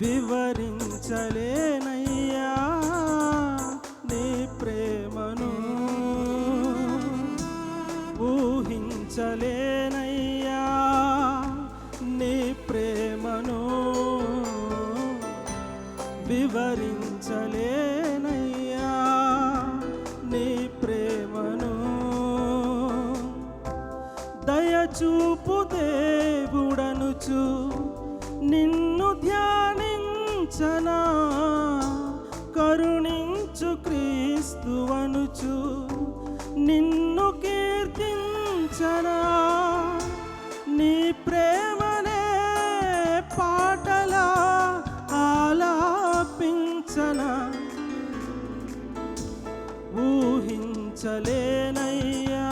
వివరించలేనయ్యా నీ ప్రేమను ఊహించలేనయ్యా నీ ప్రేమను వివరించలేనయ్యా నీ ప్రేమను దయచూపు దేవుడనుచు నిన్ను ధ్యాన కరుణించనా? కరుణించు క్రీస్తువనుచు నిన్ను కీర్తించనా? నీ ప్రేమనే పాటలా ఆలాపించనా? ఊహించలేనయ్యా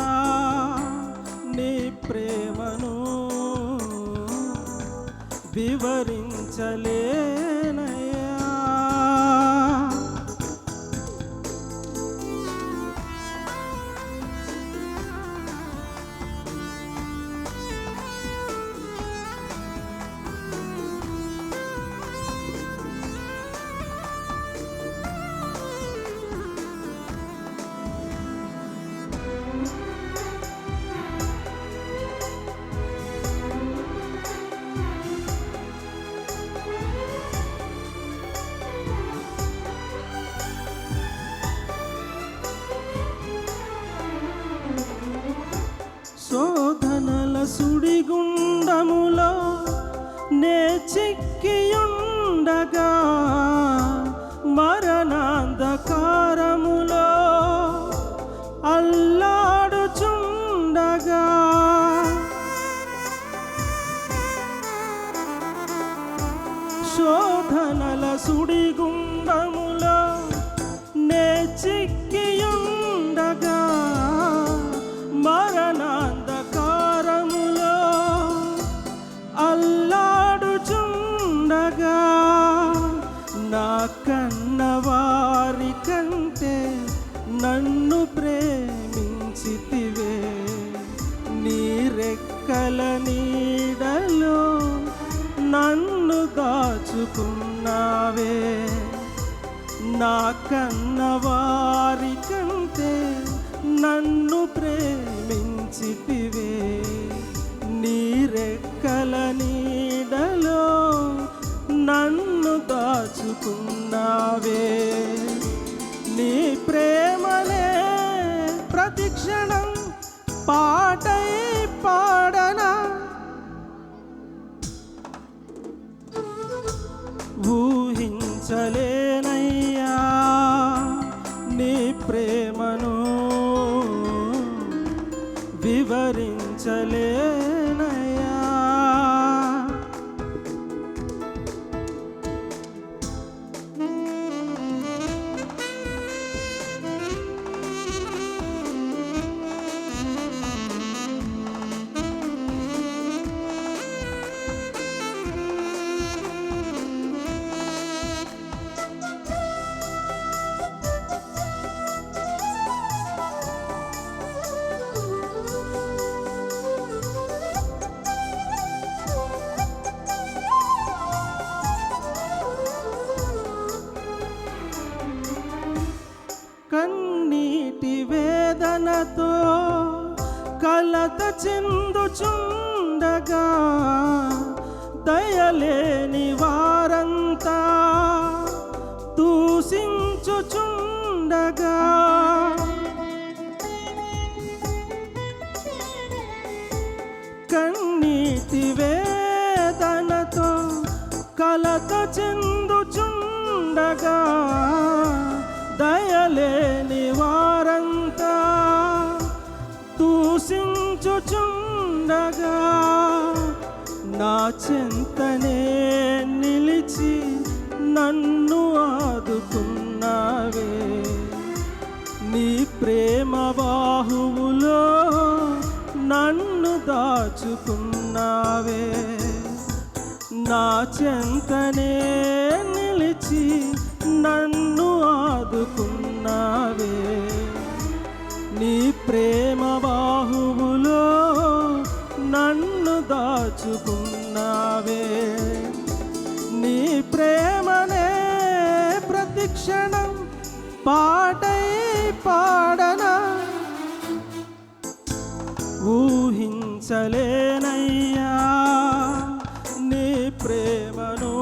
నీ ప్రేమను వివరించలే సుడిగుండములో నే చిక్కియుండగా మరణాంధకారములో అల్లాడుచుండగా. శోధనల సుడిగుండములో ఉన్నావే? నా కన్న వారి కంటే నన్ను ప్రేమించితివే. నీ రెక్కల నీడలో నన్ను దాచుకున్నావే. నీ ప్రేమనే ప్రతిక్షణం పా ఊహించలేనయ్యా నీ ప్రేమను వివరించలేనయ్యా. వేదనతో కలత చెందుచుండగా దయలేని వారంతా దూషించుచుండగా. కన్నీటి వేదనతో కలత చెందుచుండగా దయలేని వారంతా ఉండగా నా చింతనే నిలిచి నన్ను ఆదుకున్నావే. నీ ప్రేమ బాహువులో నన్ను దాచుకున్నావే. నా చెంతనే నిలిచి నన్ను ఆదుకున్నావే. నీ ప్రేమ దాచుకున్నావే నీ ప్రేమనే ప్రతిక్షణం పాటై పాడనా? ఊహించలేనయ్యా నీ ప్రేమను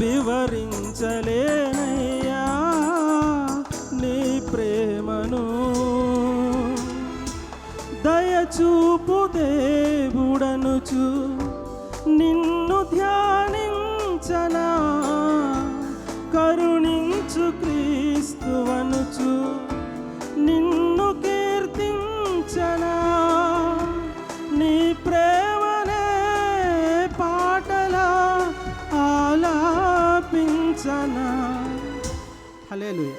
వివరించలే దయచూపు దేవుడనుచు. నిన్ను ధ్యానించనా. కరుణించు క్రీస్తువనుచు. నిన్ను కీర్తించనా. నీ ప్రేమనే పాటలా ఆలాపించనా. హలే